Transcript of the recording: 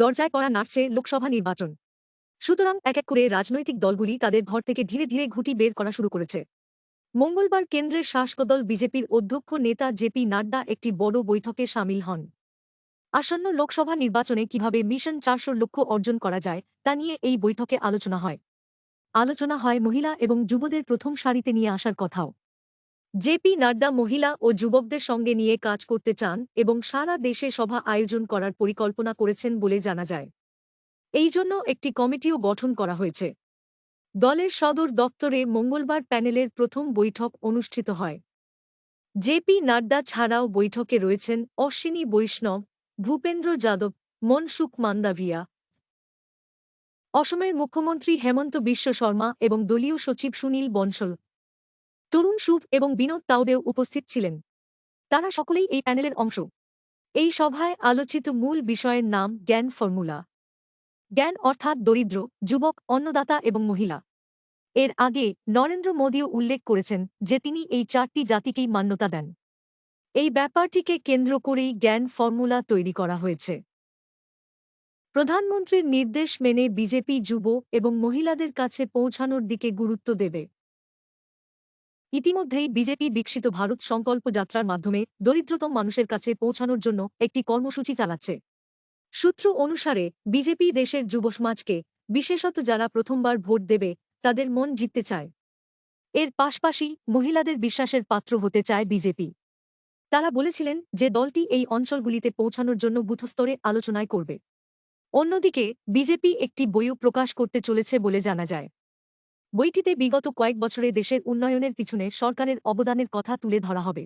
দরজায় করা নাড়ছে লোকসভা নির্বাচন। সুতরাং এক এক করে রাজনৈতিক দলগুলি তাদের ঘর থেকে ধীরে ধীরে ঘুঁটি বের করা শুরু করেছে। মঙ্গলবার কেন্দ্রের শাসকদল বিজেপির অধ্যক্ষ নেতা জেপি নাড্ডা একটি বড় বৈঠকে সামিল হন। আসন্ন লোকসভা নির্বাচনে কীভাবে মিশন চারশোর লক্ষ্য অর্জন করা যায়, তা নিয়ে এই বৈঠকে আলোচনা হয়। আলোচনা হয় মহিলা এবং যুবদের প্রথম সারিতে নিয়ে আসার কথাও। জেপি নাড্ডা মহিলা ও যুবকদের সঙ্গে নিয়ে কাজ করতে চান এবং সারা দেশে সভা আয়োজন করার পরিকল্পনা করেছেন বলে জানা যায়। এই জন্য একটি কমিটিও গঠন করা হয়েছে। দলের সদর দপ্তরে মঙ্গলবার প্যানেলের প্রথম বৈঠক অনুষ্ঠিত হয়। জেপি নাড্ডা ছাড়াও বৈঠকে রয়েছেন অশ্বিনী বৈষ্ণব, ভূপেন্দ্র যাদব, মনসুখ মান্দাভিয়া। অসমের মুখ্যমন্ত্রী হেমন্ত বিশ্ব শর্মা এবং দলীয় সচিব সুনীল বনশল তরুণ সুভ এবং বিনোদ তাওডেও উপস্থিত ছিলেন। তারা সকলেই এই প্যানেলের অংশ। এই সভায় আলোচিত মূল বিষয়ের নাম জ্ঞান ফর্মুলা। জ্ঞান অর্থাৎ দরিদ্র, যুবক, অন্নদাতা এবং মহিলা। এর আগে নরেন্দ্র মোদীও উল্লেখ করেছেন যে তিনি এই চারটি জাতিকেই মান্যতা দেন। এই ব্যাপারটিকে কেন্দ্র করেই জ্ঞান ফর্মুলা তৈরি করা হয়েছে। প্রধানমন্ত্রীর নির্দেশ মেনে বিজেপি যুব এবং মহিলাদের কাছে পৌঁছানোর দিকে গুরুত্ব দেবে। ইতিমধ্যেই বিজেপি বিকশিত ভারত সংকল্প যাত্রার মাধ্যমে দরিদ্রতম মানুষের কাছে পৌঁছানোর জন্য একটি কর্মসূচি চালাচ্ছে। সূত্র অনুসারে, বিজেপি দেশের যুব সমাজকে, বিশেষত যারা প্রথমবার ভোট দেবে, তাদের মন জিততে চায়। এর পাশাপাশি মহিলাদের বিশ্বাসের পাত্র হতে চায় বিজেপি। তারা বলেছিলেন যে দলটি এই অঞ্চলগুলিতে পৌঁছানোর জন্য বুথস্তরে আলোচনায় করবে। অন্যদিকে, বিজেপি একটি বইও প্রকাশ করতে চলেছে বলে জানা যায়। বইটিতে বিগত কয়েক বছরে দেশের উন্নয়নের পিছনে সরকারের অবদানের কথা তুলে ধরা হবে।